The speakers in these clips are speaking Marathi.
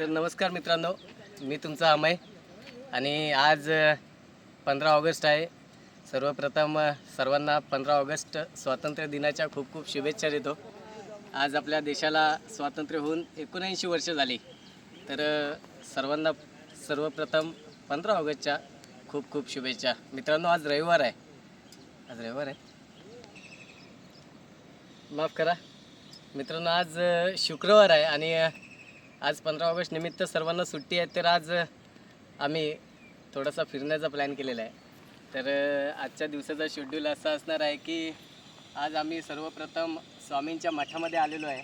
तर नमस्कार मित्रांनो मी तुमचा अमय आणि आज पंधरा ऑगस्ट आहे. सर्वप्रथम सर्वांना पंधरा ऑगस्ट स्वातंत्र्य दिनाच्या खूप खूप शुभेच्छा देतो. आज आपल्या देशाला स्वातंत्र्य होऊन एकोणऐंशी वर्ष झाली. तर सर्वांना सर्वप्रथम पंधरा ऑगस्टच्या खूप खूप शुभेच्छा. मित्रांनो आज रविवार आहे. आज रविवार आहे. माफ करा. मित्रांनो आज शुक्रवार आहे आणि आज पंधरा ऑगस्ट निमित्त सर्वांना सुट्टी आहे तर आज आम्ही थोडासा फिरण्याचा प्लॅन केलेला आहे. तर आजच्या दिवसाचा शेड्यूल असा असणार आहे की आज आम्ही सर्वप्रथम स्वामींच्या मठामध्ये आलेलो आहे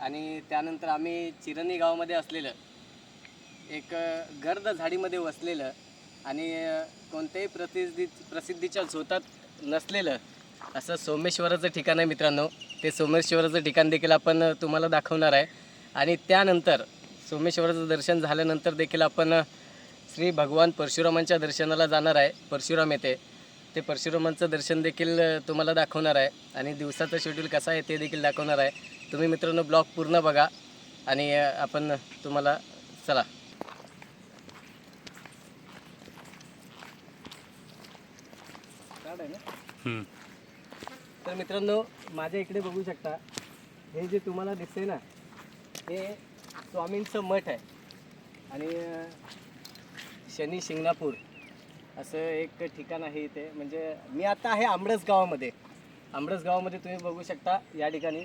आणि त्यानंतर आम्ही चिरणी गावामध्ये असलेलं एक गर्द झाडीमध्ये वसलेलं आणि कोणत्याही प्रसिद्धी प्रसिद्धीच्या झोतात नसलेलं असं सोमेश्वराचं ठिकाण आहे मित्रांनो. ते सोमेश्वराचं ठिकाण देखील आपण तुम्हाला दाखवणार आहे. आणि त्यानंतर सोमेश्वराचं दर्शन झाल्यानंतर देखील आपण श्री भगवान परशुरामांच्या दर्शनाला जाणार आहे परशुराम येथे. ते परशुरामांचं दर्शन देखील तुम्हाला दाखवणार आहे. आणि दिवसाचं शेड्यूल कसं आहे ते देखील दाखवणार आहे. तुम्ही मित्रांनो ब्लॉग पूर्ण बघा. आणि आपण तुम्हाला चला. तर मित्रांनो माझ्या इकडे बघू शकता. हे जे तुम्हाला दिसते ना हे स्वामींचं मठ आहे. आणि शनी शिंगणापूर असं एक ठिकाण आहे इथे. म्हणजे मी आता आहे आमरस गावामध्ये. आमरस गावामध्ये तुम्ही बघू शकता या ठिकाणी.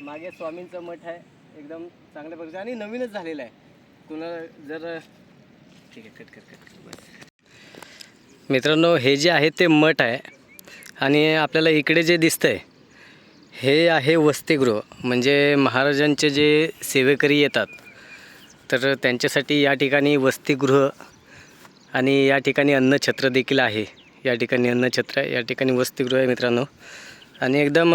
मागे स्वामींचं मठ आहे. एकदम चांगल्या प्रकारचं आणि नवीनच झालेलं आहे. कुणाला जर ठीक आहे कट कट कट मित्रांनो हे जे आहे ते मठ आहे. आणि आपल्याला इकडे जे दिसतंय हे आहे वसतिगृह. म्हणजे महाराजांचे जे सेवेकरी येतात तर त्यांच्यासाठी या ठिकाणी वसतिगृह आणि या ठिकाणी अन्नछत्र देखील आहे. या ठिकाणी अन्नछत्र या ठिकाणी वसतिगृह आहे मित्रांनो. आणि एकदम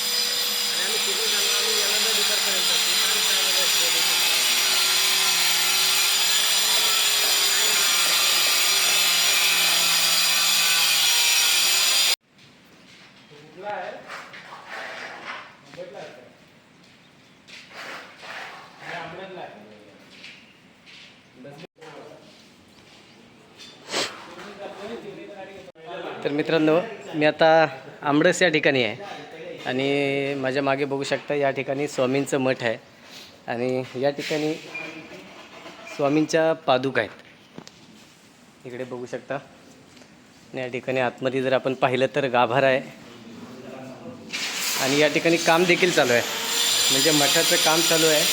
मित्रांनो मी आता आमरस या ठिकाणी आहे. आणि माझ्या मागे बघू शकता या ठिकाणी स्वामींचं मठ आहे. आणि या ठिकाणी स्वामींच्या पादुका आहेत. इकडे बघू शकता. आणि या ठिकाणी आतमध्ये जर आपण पाहिलं तर गाभारा आहे. आणि या ठिकाणी काम देखील चालू आहे. म्हणजे मठाचं काम चालू आहे.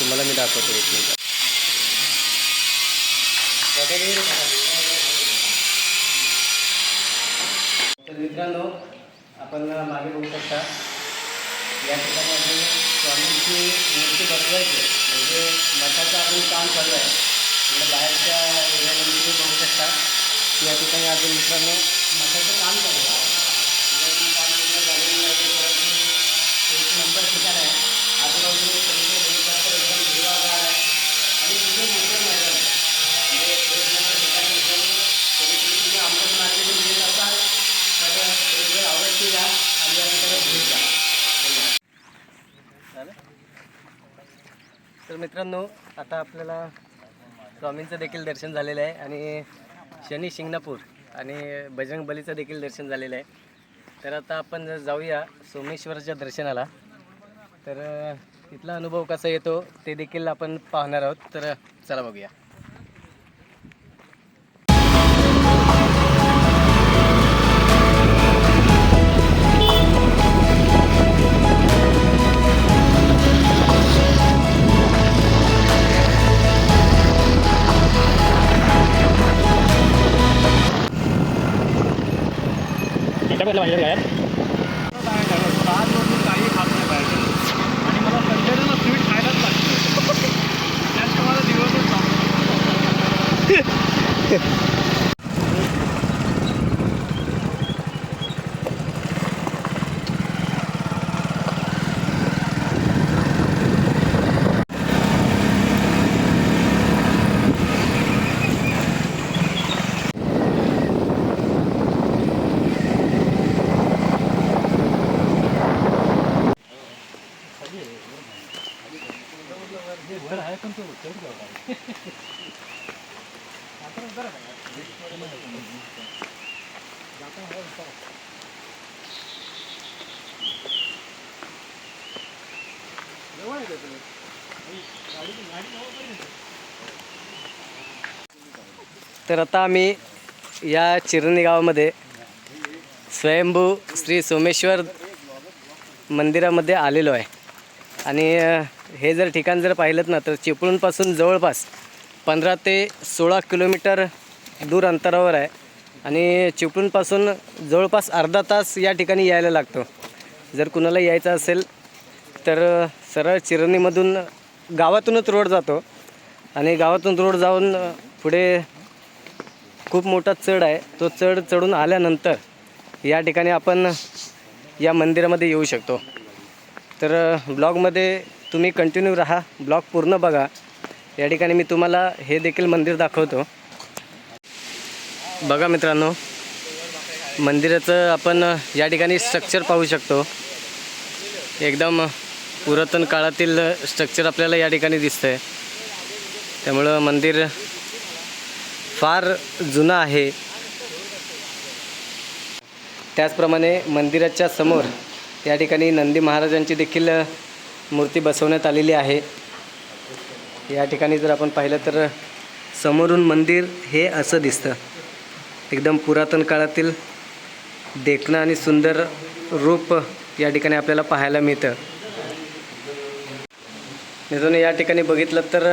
तुम्हाला मी दाखवतो एक मिनिट. मित्रांनो आपण मागे बघू शकता या ठिकाणी स्वामींची मूर्ती बसवायची आहे. म्हणजे मठाचं आपण काम चालू आहे. म्हणजे बाहेरच्या एरियामध्ये तुम्ही बघू शकता. या ठिकाणी अजून मित्रांनो मठाचं काम चालू आहे म्हणजे काम पूर्ण झालेलं आहे. परत एक नंबर ठिकाण आहे आजूबाजूला सगळीकडे बघितलं तर एकदम हिरवागार आहे आणि तिथे मोठं मैदान आहे म्हणजे एक नंबर ठिकाण मित्रांनो कधीतरी तुम्ही अमृत मार्केटमध्ये येत असाल तर एक वेळ अवश्य या आणि या ठिकाणी भेट द्या धन्यवाद झालं? तर मित्रांनो आता आपल्याला स्वामींचं देखील दर्शन झालेलं आहे आणि शनी शिंगणापूर आणि बजरंग बलीचं देखील दर्शन झालेलं आहे. तर आता आपण जर जाऊया सोमेश्वराच्या दर्शनाला. तर तिथला अनुभव कसा येतो ते देखील आपण पाहणार आहोत. तर चला बघूया. Dapat lang, yan. तर आता आम्ही या चिरणी गावामध्ये स्वयंभू श्री सोमेश्वर मंदिरामध्ये आलेलो आहे. आणि हे जर ठिकाण जर पाहिलं ना तर चिपळूणपासून जवळपास पंधरा ते सोळा किलोमीटर दूर अंतरावर आहे. आणि चिपळूणपासून जवळपास अर्धा तास या ठिकाणी यायला लागतो. जर कुणाला यायचं असेल तर सरळ चिरणीमधून गावातूनच रोड जातो. आणि गावातून रोड जाऊन पुढे खूप मोठा चढ आहे. तो चढ चढून आल्यानंतर या ठिकाणी आपण या मंदिरामध्ये येऊ शकतो. तर ब्लॉगमध्ये तुम्ही कंटिन्यू राहा. ब्लॉग पूर्ण बघा. या ठिकाणी मी तुम्हाला हे देखील मंदिर दाखवतो. बघा मित्रांनो मंदिराचं आपण या ठिकाणी स्ट्रक्चर पाहू शकतो. एकदम पुरातन काळातील स्ट्रक्चर आपल्याला या ठिकाणी दिसतं आहे त्यामुळं मंदिर फार जुनं आहे. त्याचप्रमाणे मंदिराच्या समोर या ठिकाणी नंदी महाराजांची देखील मूर्ती बसवण्यात आलेली आहे. या ठिकाणी जर आपण पाहिलं तर समोरून मंदिर हे असं दिसतं. एकदम पुरातन काळातील देखणं आणि सुंदर रूप या ठिकाणी आपल्याला पाहायला मिळतं. मित्रांनो या ठिकाणी बघितलं तर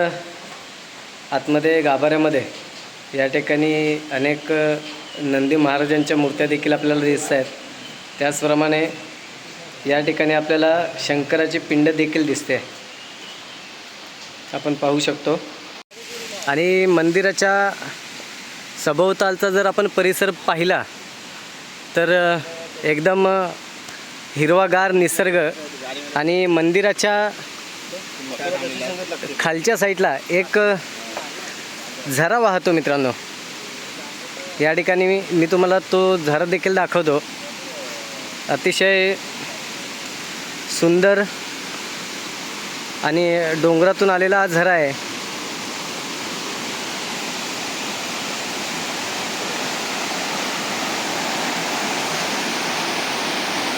आतमध्ये गाभाऱ्यामध्ये या ठिकाणी अनेक नंदी महाराजांच्या मूर्त्या देखील आपल्याला दिसत आहेत त्याचप्रमाणे या ठिकाणी आपल्याला शंकराची पिंड देखील दिसते. आपण पाहू शकतो. आणि मंदिराच्या सभोवतालचा जर आपण परिसर पाहिला तर एकदम हिरवागार निसर्ग आणि मंदिराच्या खालच्या साईडला एक झरा वाहतो मित्रांनो. या ठिकाणी मी मी तुम्हाला तो झरा देखील दाखवतो. अतिशय सुंदर आणि डोंगरातून आलेला हा झरा आहे.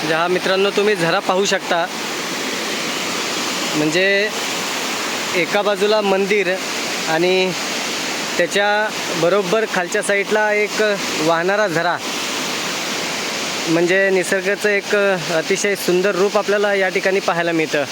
ज्या मित्रांनो तुम्ही झरा पाहू शकता. म्हणजे एका बाजूला मंदिर आणि त्याच्या बरोबर खालच्या साईडला एक वाहणारा झरा. म्हणजे निसर्गाचं एक अतिशय सुंदर रूप आपल्याला या ठिकाणी पाहायला मिळतं.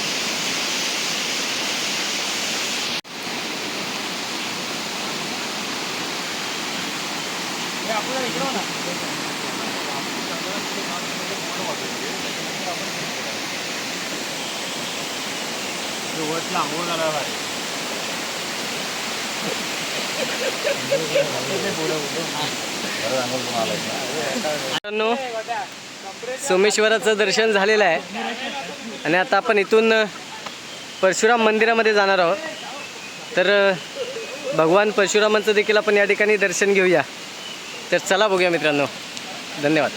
सोमेश्वराचं दर्शन झालेलं आहे. आणि आता आपण इथून परशुराम मंदिरामध्ये जाणार आहोत. तर भगवान परशुरामांचं देखील आपण या ठिकाणी दर्शन घेऊया. तर चला बघूया मित्रांनो. धन्यवाद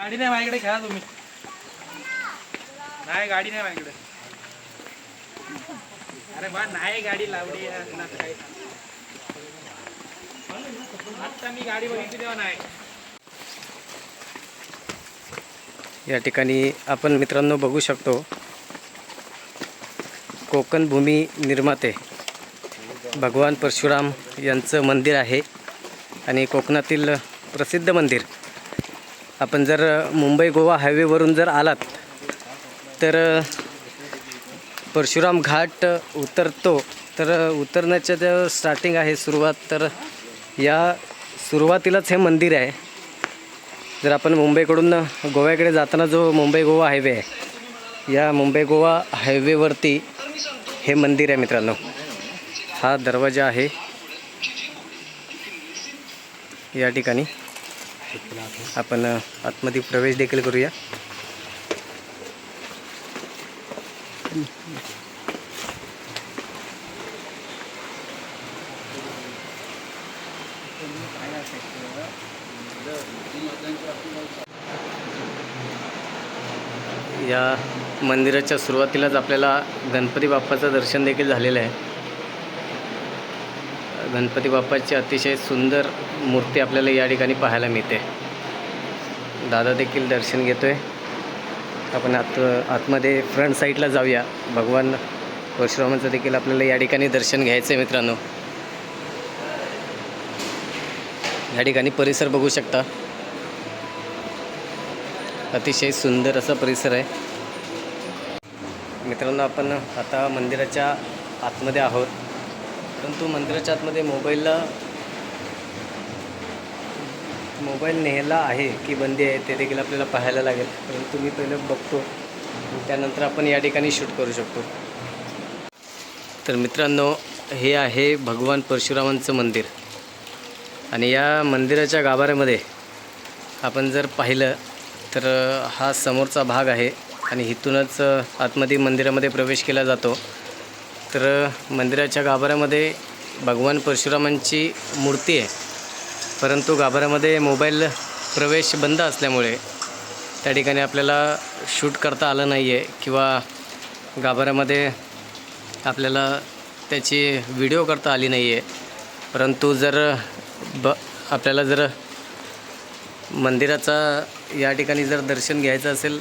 गाडी नाही माझ्याकडे खेळा तुम्ही नाही गाडी नाही माझ्याकडे. अरे बा नाही गाडी लावली आहे आत्ता मी गाडी बघितली तेव्हा नाही. या ठिकाणी आपण मित्रांनो बघू शकतो कोकण भूमी निर्माते भगवान परशुराम यांचं मंदिर आहे आणि कोकणातील प्रसिद्ध मंदिर. आपण जर मुंबई गोवा हायवेवरून जर आलात तर परशुराम घाट उतरतो. तर उतरण्याच्या ज्या स्टार्टिंग आहे सुरुवात तर या सुरुवातीलाच हे मंदिर आहे. जर आपण मुंबईकडून गोव्याकडे जाताना जो मुंबई गोवा हायवे आहे या मुंबई गोवा हायवेवरती हे मंदिर आहे मित्रांनो. हा दरवाजा आहे. या ठिकाणी आपण आतमध्ये प्रवेश देखील करूया. या मंदिराच्या सुरुवातीलाच आपल्याला गणपती बाप्पाचं दर्शन देखील झालेलं आहे. गणपती बाप्पाची अतिशय सुंदर मूर्ती आपल्याला या ठिकाणी पाहायला मिळते. दादा देखील दर्शन घेतोय. आपण आत आतमध्ये फ्रंट साईडला जाऊया. भगवान परशुरामांचं देखील आपल्याला या ठिकाणी दर्शन घ्यायचं आहे मित्रांनो. या ठिकाणी परिसर बघू शकता. अतिशय सुंदर असा परिसर आहे. मित्रांनो आपण आता मंदिराच्या आतमध्ये आहोत. परंतु मंदिराच्या आतमध्ये मोबाईलला मोबाईल नेहला आहे की बंदी आहे ते देखील आपल्याला पाहायला लागेल. परंतु मी पहिलं बघतो. त्यानंतर आपण या ठिकाणी शूट करू शकतो. तर मित्रांनो हे आहे भगवान परशुरामांचं मंदिर. आणि या मंदिराच्या गाभाऱ्यामध्ये आपण जर पाहिलं तर हा समोरचा भाग आहे आणि इथूनच आतमध्ये मंदिरामध्ये प्रवेश केला जातो. तर मंदिराच्या गाभाऱ्यामध्ये भगवान परशुरामांची मूर्ती आहे. परंतु गाभाऱ्यामध्ये मोबाईल प्रवेश बंद असल्यामुळे त्या ठिकाणी आपल्याला शूट करता आलं नाही आहे किंवा गाभाऱ्यामध्ये आपल्याला त्याची व्हिडिओ करता आली नाही आहे. परंतु जर ब आपल्याला जर मंदिराचा या ठिकाणी जर दर्शन घ्यायचं असेल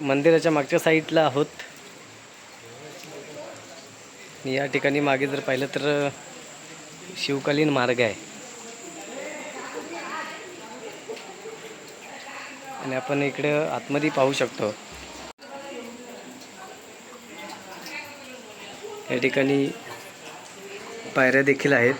मंदिराच्या मागच्या साईडला आहोत. या ठिकाणी मागे जर पाहिलं तर शिवकालीन मार्ग आहे. आणि आपण इकडे आतमध्ये पाहू शकतो. या ठिकाणी पायऱ्या देखील आहेत.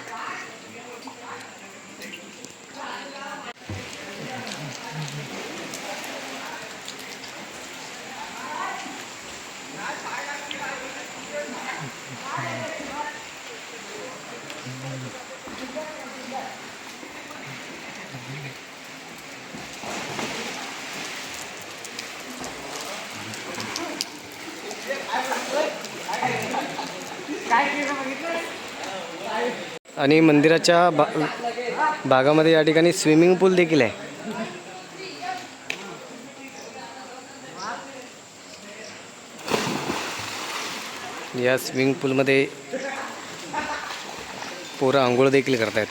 आणि मंदिराच्या बा भागामध्ये या ठिकाणी स्विमिंग पूल देखील आहे. या स्विमिंग पूलमध्ये पोरं आंघोळ देखील करतायत.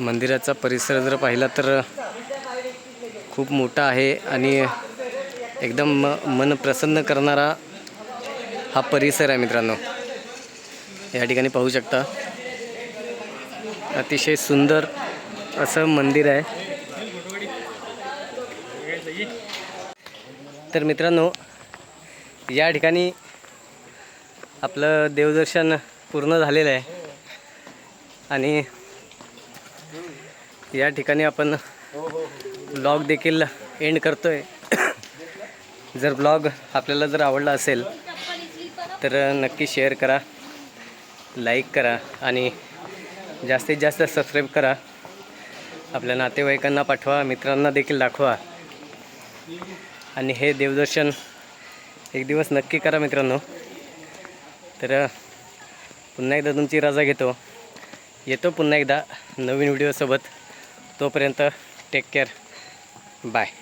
मंदिराचा परिसर जर पाहिला तर खूप मोठा आहे आणि एकदम म मन प्रसन्न करणारा हा परिसर आहे मित्रांनो. या ठिकाणी पाहू शकता. अतिशय सुंदर असं मंदिर आहे. तर मित्रांनो या ठिकाणी आपलं देवदर्शन पूर्ण झालेलं आहे. आणि या ठिकाणी आपण ब्लॉग देखील एंड करतो आहे जर ब्लॉग आपल्याला जर आवडला असेल तर नक्की शेअर करा लाईक करा आणि जास्तीत जास्त सबस्क्राईब करा. आपल्या नातेवाईकांना पाठवा मित्रांना देखील दाखवा. आणि हे देवदर्शन एक दिवस नक्की करा मित्रांनो. तर पुन्हा एकदा तुमची रजा घेतो. येतो पुन्हा एकदा नवीन व्हिडिओसोबत तोपर्यंत टेक केअर Bye.